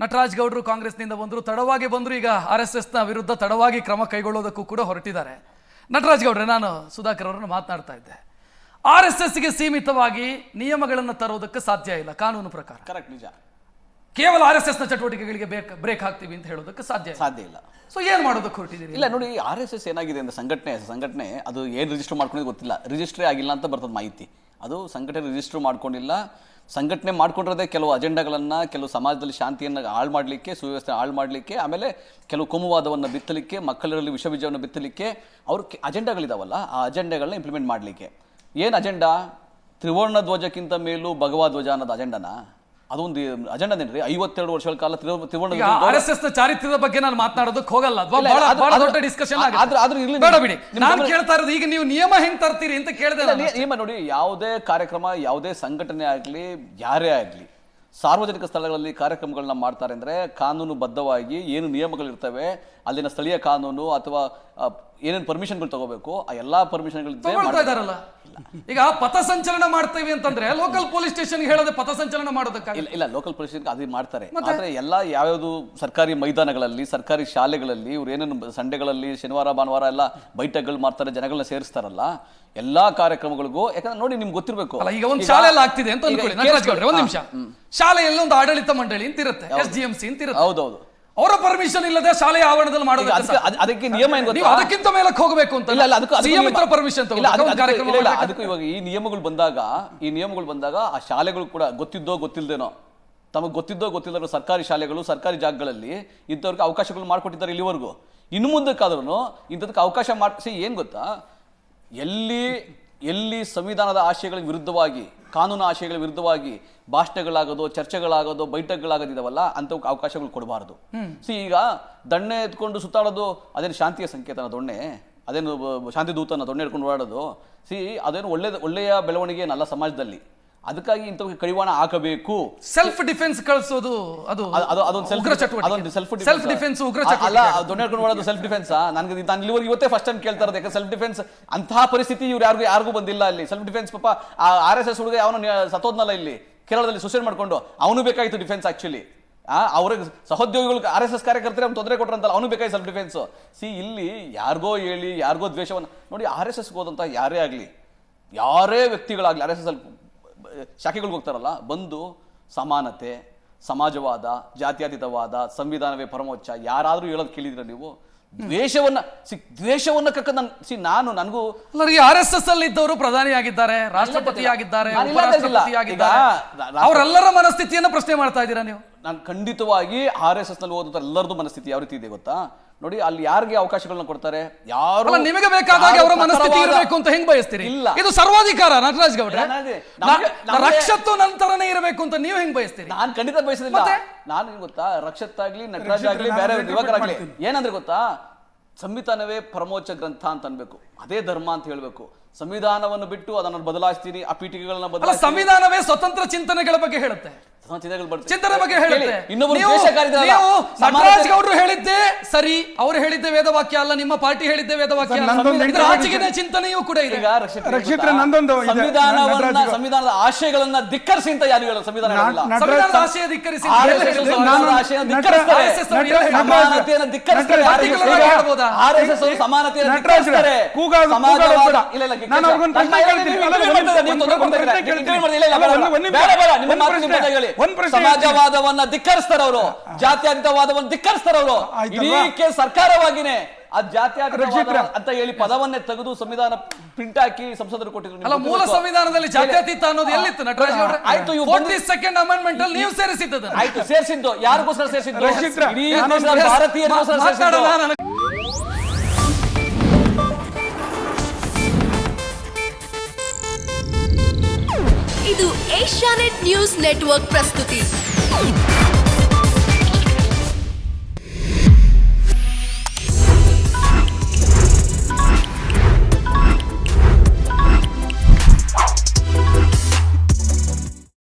ನಟರಾಜ್ ಗೌಡರು ಕಾಂಗ್ರೆಸ್ನಿಂದ ಬಂದರು ತಡವಾಗಿ ಬಂದರು ಈಗ ಆರ್ ಎಸ್ ಎಸ್ನ ವಿರುದ್ಧ ತಡವಾಗಿ ಕ್ರಮ ಕೈಗೊಳ್ಳೋದಕ್ಕೂ ಕೂಡ ಹೊರಟಿದ್ದಾರೆ. ನಟರಾಜ್ ಗೌಡ್ರೆ ನಾನು ಸುಧಾಕರ್ ಅವರನ್ನು ಮಾತನಾಡ್ತಾ ಇದ್ದೆ. ಆರ್ ಎಸ್ ಎಸ್ಗೆ ಸೀಮಿತವಾಗಿ ನಿಯಮಗಳನ್ನು ತರೋದಕ್ಕೆ ಸಾಧ್ಯ ಇಲ್ಲ ಕಾನೂನು ಪ್ರಕಾರ. ಕರೆಕ್ಟ್ ನಿಜ. ಕೇವಲ ಆರ್ ಎಸ್ ಎಸ್ನ ಚಟುವಟಿಕೆಗಳಿಗೆ ಬೇಕ ಬ್ರೇಕ್ ಹಾಕ್ತೀವಿ ಅಂತ ಹೇಳೋದಕ್ಕೆ ಸಾಧ್ಯ ಸಾಧ್ಯ ಇಲ್ಲ. ಸೊ ಏನು ಮಾಡೋದಕ್ಕೆ ಹೊರಟಿದ್ದೀರಿ? ಇಲ್ಲ ನೋಡಿ ಆರ್ ಎಸ್ ಎಸ್ ಏನಾಗಿದೆ ಅಂದರೆ ಸಂಘಟನೆ ಸಂಘಟನೆ ಅದು ಏನು ರಿಜಿಸ್ಟರ್ ಮಾಡ್ಕೊಂಡಿದ್ದು ಗೊತ್ತಿಲ್ಲ. ರಿಜಿಸ್ಟ್ರೇ ಆಗಿಲ್ಲ ಅಂತ ಬರ್ತದೆ ಮಾಹಿತಿ. ಅದು ಸಂಘಟನೆ ರಿಜಿಸ್ಟರ್ ಮಾಡ್ಕೊಂಡಿಲ್ಲ. ಸಂಘಟನೆ ಮಾಡ್ಕೊಂಡಿರೋದೇ ಕೆಲವು ಅಜೆಂಡಾಗಳನ್ನು ಕೆಲವು ಸಮಾಜದಲ್ಲಿ ಶಾಂತಿಯನ್ನು ಹಾಳು ಮಾಡಲಿಕ್ಕೆ, ಸುವ್ಯವಸ್ಥೆ ಹಾಳು ಮಾಡಲಿಕ್ಕೆ, ಆಮೇಲೆ ಕೆಲವು ಕೋಮುವಾದವನ್ನು ಬಿತ್ತಲಿಕ್ಕೆ ಮಕ್ಕಳಲ್ಲಿ ವಿಷಬೀಜವನ್ನು ಬಿತ್ತಲಿಕ್ಕೆ ಅವ್ರ ಅಜೆಂಡಾಗಳಿದಾವಲ್ಲ ಆ ಅಜೆಂಡಾಗಳನ್ನ ಇಂಪ್ಲಿಮೆಂಟ್ ಮಾಡಲಿಕ್ಕೆ. ಏನು ಅಜೆಂಡಾ ತ್ರಿವರ್ಣ ಧ್ವಜಕ್ಕಿಂತ ಮೇಲೂ ಭಗವಾ ಧ್ವಜ ಅನ್ನೋದು ಅಜೆಂಡನ ಅದೊಂದು ಅಜೆಂಡಾನೇನ್ರಿ ಐವತ್ತೆರಡು ವರ್ಷಗಳ ಕಾಲ ತ್ರಿವರ್ಣ ಆರ್ ಎಸ್ ಎಸ್ನ ಚಾರಿತ್ರ್ಯದ ಬಗ್ಗೆ ನಾನು ಮಾತನಾಡೋದಕ್ಕೆ ಹೋಗಲ್ಲ ಬಹಳ ದೊಡ್ಡ ಡಿಸ್ಕಷನ್ ಇರ್ಲಿ ಬೇಡ ಬಿಡಿ. ನಾನು ಕೇಳ್ತಾ ಇರೋದು ಈಗ ನೀವು ನಿಯಮ ಹೆಂಗ್ ತರ್ತೀರಿ ಅಂತ ಕೇಳಿದೆ. ನಿಯಮ ನೋಡಿ ಯಾವುದೇ ಕಾರ್ಯಕ್ರಮ ಯಾವುದೇ ಸಂಘಟನೆ ಆಗಲಿ ಯಾರೇ ಆಗಲಿ ಸಾರ್ವಜನಿಕ ಸ್ಥಳಗಳಲ್ಲಿ ಕಾರ್ಯಕ್ರಮಗಳನ್ನ ಮಾಡ್ತಾರೆ ಅಂದ್ರೆ ಕಾನೂನು ಬದ್ಧವಾಗಿ ಏನು ನಿಯಮಗಳಿರ್ತವೆ ಅಲ್ಲಿನ ಸ್ಥಳೀಯ ಕಾನೂನು ಅಥವಾ ಏನೇನು ಪರ್ಮಿಷನ್ಗಳು ತಗೋಬೇಕು ಆ ಎಲ್ಲಾ ಪರ್ಮಿಷನ್ಗಳು ತಗೊಳ್ತಾ ಇದಾರಲ್ಲ ಈಗ ಪಥಸಂಚಲನ ಮಾಡ್ತೇವೆ ಅಂತಂದ್ರೆ ಲೋಕಲ್ ಪೊಲೀಸ್ ಸ್ಟೇಷನ್ ಹೇಳದೆ ಪಥಸಂಚಲನ ಮಾಡೋದಕ್ಕೆ ಇಲ್ಲ ಇಲ್ಲ ಲೋಕಲ್ ಪೊಲೀಸ್ ಅದು ಮಾಡ್ತಾರೆ. ಆದ್ರೆ ಎಲ್ಲ ಯಾವ್ಯಾವುದು ಸರ್ಕಾರಿ ಮೈದಾನಗಳಲ್ಲಿ ಸರ್ಕಾರಿ ಶಾಲೆಗಳಲ್ಲಿ ಇವ್ರು ಏನೇನು ಸಂಡೆಗಳಲ್ಲಿ ಶನಿವಾರ ಭಾನುವಾರ ಎಲ್ಲ ಬೈಠಕ್ಗಳು ಮಾಡ್ತಾರೆ ಜನಗಳನ್ನ ಸೇರಿಸ್ತಾರಲ್ಲ ಎಲ್ಲಾ ಕಾರ್ಯಕ್ರಮಗಳಿಗೂ ಯಾಕಂದ್ರೆ ನೋಡಿ ನಿಮ್ಗೆ ಗೊತ್ತಿರಬೇಕು. ಅಲ್ಲ ಈಗ ಒಂದು ಶಾಲೆಯಲ್ಲಿ ಆಗ್ತಿದೆ ಅಂತ ಅನ್ಕೊಳ್ಳಿ ಗೌಡ್ರೆ ಒಂದ್ ನಿಮಿಷ. ಶಾಲೆಯಲ್ಲಿ ಒಂದು ಆಡಳಿತ ಮಂಡಳಿ ಅಂತ ಇರುತ್ತೆ ಎಸ್ ಡಿ ಎಂ ಸಿ ಅಂತ ಇರುತ್ತೆ. ಹೌದೌದು. ಅವರ ಪರ್ಮಿಷನ್ ಇಲ್ಲದೆ ಶಾಲೆಯ ಆವರಣದಲ್ಲಿ ಮಾಡೋದು ಅದಕ್ಕೆ ನಿಯಮ ಏನು ಗೊತ್ತಾ? ಅದಕ್ಕಿಂತ ಮೇಲಕ್ಕೆ ಹೋಗಬೇಕು ಅಂತ ಇಲ್ಲ ಅದಕ್ಕೂ ಸಿಎಂ ಹತ್ರ ಪರ್ಮಿಷನ್ ಇಲ್ಲ, ಅದಕ್ಕೆ- ಇವಾಗ ಈ ನಿಯಮಗಳು ಬಂದಾಗ ಈ ನಿಯಮಗಳು ಬಂದಾಗ ಆ ಶಾಲೆಗಳು ಕೂಡ ಗೊತ್ತಿದ್ದೋ ಗೊತ್ತಿಲ್ಲದೇನೋ ತಮಗೆ ಗೊತ್ತಿದ್ದೋ ಗೊತ್ತಿಲ್ಲರೋ ಸರ್ಕಾರಿ ಶಾಲೆಗಳು ಸರ್ಕಾರಿ ಜಾಗಗಳಲ್ಲಿ ಇಂಥವ್ರಿಗೆ ಅವಕಾಶಗಳು ಮಾಡಿಕೊಟ್ಟಿದ್ದಾರೆ ಇಲ್ಲಿವರೆಗೂ. ಇನ್ನು ಮುಂದಕ್ಕಾದ್ರೂ ಇಂಥದಕ್ಕೆ ಅವಕಾಶ ಮಾಡಿಸಿ ಏನ್ ಗೊತ್ತಾ? ಎಲ್ಲಿ ಎಲ್ಲಿ ಸಂವಿಧಾನದ ಆಶಯಗಳಿಗೆ ವಿರುದ್ಧವಾಗಿ ಕಾನೂನು ಆಶಯಗಳ ವಿರುದ್ಧವಾಗಿ ಭಾಷಣಗಳಾಗೋದು ಚರ್ಚೆಗಳಾಗೋದು ಬೈಠಕ್ಗಳಾಗೋದಿದಾವಲ್ಲ ಅಂತ ಅವಕಾಶಗಳು ಕೊಡಬಾರದು. ಸಿ ಈಗ ದಣ್ಣೆ ಎತ್ಕೊಂಡು ಸುತ್ತಾಡೋದು ಅದೇನು ಶಾಂತಿಯ ಸಂಕೇತನ ದೊಣ್ಣೆ? ಅದೇನು ಶಾಂತಿ ದೂತನ ದೊಣ್ಣೆ ಹಿಡ್ಕೊಂಡು ಓಡಾಡೋದು? ಸಿ ಅದೇನು ಒಳ್ಳೆಯ ಒಳ್ಳೆಯ ಬೆಳವಣಿಗೆ ಏನಲ್ಲ ಸಮಾಜದಲ್ಲಿ. ಅದಕ್ಕಾಗಿ ಇಂಥವ್ರಿಗೆ ಕಡಿವಾಣ ಹಾಕಬೇಕು. ಸೆಲ್ಫ್ ಡಿಫೆನ್ಸ್ ಕಳಿಸೋದು ಅದು ಅದು- ಅದು ಅದೊಂದು ಸೆಲ್ಫ್ ಉಗ್ರ ಚಟುವಟಿಕೆ. ಅದೊಂದು defense. ಸೆಲ್ಫ್ ಡಿಫೆನ್ಸ್ ಉಗ್ರ ಅಲ್ಲ ಮಾಡೋದು ಸೆಲ್ಫ್ ಡಿಫೆನ್ಸ್ ನನಗೆ ನಾನು ಇಲ್ಲಿವರೆಗೆ ಇವತ್ತೇ ಫಸ್ಟ್ ಟೈಮ್ ಕೇಳ್ತಾ ಇರೋದು ಯಾಕಂದ್ರೆ ಸೆಲ್ಫ್ ಡಿಫೆನ್ಸ್ ಅಂತಹ ಪರಿಸ್ಥಿತಿ ಇವ್ರು ಯಾರಿಗೂ ಯಾರಿಗೂ ಬಂದಿಲ್ಲ ಅಲ್ಲಿ. ಸೆಲ್ಫ್ ಡಿಫೆನ್ಸ್ ಪಾಪ ಆ ಆರ್ ಎಸ್ ಎಸ್ ಹುಡುಗ ಅವನು ಸತ್ತೋದ್ನಲ್ಲ ಇಲ್ಲಿ. ಕೇರಳದಲ್ಲಿ ಸುಸೈಡ್ ಮಾಡ್ಕೊಂಡು. ಅವನು ಬೇಕಾಗಿತ್ತು ಡಿಫೆನ್ಸ್ ಆಕ್ಚುಲಿ ಆ ಅವ್ರಿಗೆ ಸಹೋದ್ಯೋಗಿಗಳು ಆರ್ ಎಸ್ ಎಸ್ ಕಾರ್ಯಕರ್ತರೆ ಅವ್ನು ತೊಂದರೆ ಕೊಟ್ರಂತಲ್ಲ ಅವನು ಬೇಕಾಗಿ ಸೆಲ್ಫ್ ಡಿಫೆನ್ಸ್ ಸಿ ಇಲ್ಲಿ ಯಾರಿಗೋ ಹೇಳಿ ಯಾರಿಗೋ ದ್ವೇಷವನ್ನು ನೋಡಿ ಆರ್ ಎಸ್ ಎಸ್ಗೆ ಹೋದಂಥ ಯಾರೇ ಆಗಲಿ ಯಾರೇ ವ್ಯಕ್ತಿಗಳಾಗಲಿ ಆರ್ ಎಸ್ ಎಸ್ ಅಲ್ಲಿ ಶಾಖೆಗಳಿಗೆ ಹೋಗ್ತಾರಲ್ಲ ಬಂದು ಸಮಾನತೆ ಸಮಾಜವಾದ ಜಾತ್ಯತೀತವಾದ ಸಂವಿಧಾನವೇ ಪರಮೋಚ್ಚ ಯಾರಾದರೂ ಹೇಳೋದು ಕೇಳಿದ್ರೆ ನೀವು? ದ್ವೇಷವನ್ನ ಸಿ ದ್ವೇಷವನ್ನ ಕಕ್ಕ ನನ್ ಸಿ ನಾನು ನನಗೂ ಆರ್ ಎಸ್ ಎಸ್ ಅಲ್ಲಿ ಇದ್ದವರು ಪ್ರಧಾನಿ ಆಗಿದ್ದಾರೆ ರಾಷ್ಟ್ರಪತಿ ಆಗಿದ್ದಾರೆ ಅವರೆಲ್ಲರ ಮನಸ್ಥಿತಿಯನ್ನ ಪ್ರಶ್ನೆ ಮಾಡ್ತಾ ಇದ್ದೀರಾ ನೀವು? ನಾನು ಖಂಡಿತವಾಗಿ ಆರ್ ಎಸ್ ಎಸ್ನಲ್ಲಿ ಹೋದಂತ ಎಲ್ಲರದು ಮನಸ್ಥಿತಿ ಯಾವ ರೀತಿ ಇದೆ ಗೊತ್ತಾ? ನೋಡಿ ಅಲ್ಲಿ ಯಾರಿಗೆ ಅವಕಾಶಗಳನ್ನ ಕೊಡ್ತಾರೆ? ಯಾರು ಅಲ್ಲ ನಿಮಗೆ ಬೇಕಾದಾಗ ಅವರ ಮನಸ್ಥಿತಿ ಇರಬೇಕು ಅಂತ ಹೆಂಗ್ ಬಯಸ್ತೀರಿ? ಇಲ್ಲ. ಇದು ಸರ್ವಾಧಿಕಾರ ನಟರಾಜ್ ಗೌಡ್ರೆ. ರಕ್ಷತ್ತು ನಂತರನೇ ಇರಬೇಕು ಅಂತ ನೀವು ಹೆಂಗ್ ಬಯಸ್ತೀರಿ? ನಾನು ಖಂಡಿತ ಬಯಸೋದಿಲ್ಲ. ಮತ್ತೆ? ನಾನು ಏನ್ ಗೊತ್ತಾ? ರಕ್ಷತ್ ಆಗ್ಲಿ ನಟರಾಜ್ ಆಗ್ಲಿ ಬೇರೆ ಯುವಕರಾಗ್ಲಿ ಏನಂದ್ರೆ ಗೊತ್ತಾ? ಸಂವಿಧಾನವೇ ಪರಮೋಚ್ಚ ಗ್ರಂಥ ಅಂತ ಅನ್ಬೇಕು. ಅದೇ ಧರ್ಮ ಅಂತ ಹೇಳ್ಬೇಕು. ಸಂವಿಧಾನವನ್ನು ಬಿಟ್ಟು ಅದನ್ನು ಬದಲಾಯಿಸ್ತೀನಿ ಆ ಪೀಠಿಕೆಗಳನ್ನ ಬದಲ ಸಂವಿಧಾನವೇ ಸ್ವತಂತ್ರ ಚಿಂತನೆಗಳ ಬಗ್ಗೆ ಹೇಳುತ್ತೆ. ಚಿಂತನೆಗಳು ಚಿಂತನೆ ಬಗ್ಗೆ ಹೇಳಿ. ಹೇಳುತ್ತೆ. ಗೌಡ್ರು ಹೇಳಿದ್ದೆ ಸರಿ ಅವ್ರು ಹೇಳಿದ್ದ ವೇದವಾಕ್ಯ ಅಲ್ಲ ನಿಮ್ಮ ಪಾರ್ಟಿ ಹೇಳಿದ್ದ ವೇದವಾಕ್ಯ ಇದರ ಆಚೆಗಿನ ಚಿಂತನೆಯೂ ಕೂಡ ಇದೆ. ಈಗ ರಕ್ಷಿತ್ರೆ ರಕ್ಷಿತ್ರೆ ನಂದೊಂದು ಇದೆ. ಸಂವಿಧಾನವನ್ನ ಸಂವಿಧಾನದ ಆಶಯಗಳನ್ನ ಧಿಕ್ಕರಿಸಿ ಅಂತ ಯಾರು ಹೇಳೋದು ಸಂವಿಧಾನ ಸಂವಿಧಾನದ ಆಶಯ ಧಿಕ್ಕರಿಸಿ ಸಮಾನತೆಯನ್ನು ಧಿಕ್ಕರಿಸ್ತಾರೆ. ಆರ್ ಎಸ್ ಎಸ್ ಸಮಾನತೆಯನ್ನು ಧಿಕ್ಕರಿಸ್ತಾರೆ. ಸಮಾಜವಾದ- ಇಲ್ಲ, ಇಲ್ಲ, ಸಮಾಜವಾದವನ್ನ ಧಿಕ್ಕರಿಸ್ತಾರೆ ಅವರು ಜಾತ್ಯತೀತವಾದವನ್ನ ಧಿಕ್ಕರಿಸ್ತಾರೆ ಅವರು ಇಡೀ ಕೆ- ಸರ್ಕಾರವಾಗಿನೇ ಆ ಜಾತ್ಯಾತೀತ. ಅಂತ ಹೇಳಿ ಪದವನ್ನೇ ತೆಗೆದು ಸಂವಿಧಾನ ಪ್ರಿಂಟ್ ಹಾಕಿ ಸಂಸದರು ಕೊಟ್ಟಿದ್ರು ಅಲ್ಲ ಮೂಲ ಸಂವಿಧಾನದಲ್ಲಿ ಜಾತ್ಯಾತೀತ ಅನ್ನೋದು ಎಲ್ಲಿತ್ತು ನಟರಾಜ್ ಆಯ್ತು, ಇವು ಫೋರ್ಟಿ ಸೆಕೆಂಡ್ ಅಮೆಂಡ್ಮೆಂಟ್ ಅಲ್ಲಿ ನೀವು ಸೇರಿಸಿದ್ದದ ಆಯ್ತು ಸೇರಿಸಿದ್ದು. ಯಾರಿಗೋಸ್ಕರ ಸೇರಿಸಿದ್ದು? ಭಾರತೀಯರಿಗೋಸ್ಕರ ಸೇರ್ಸಿದ್ದು. ಇದು ಏಷ್ಯಾನೆಟ್ ನ್ಯೂಸ್ ನೆಟ್ವರ್ಕ್ ಪ್ರಸ್ತುತಿ.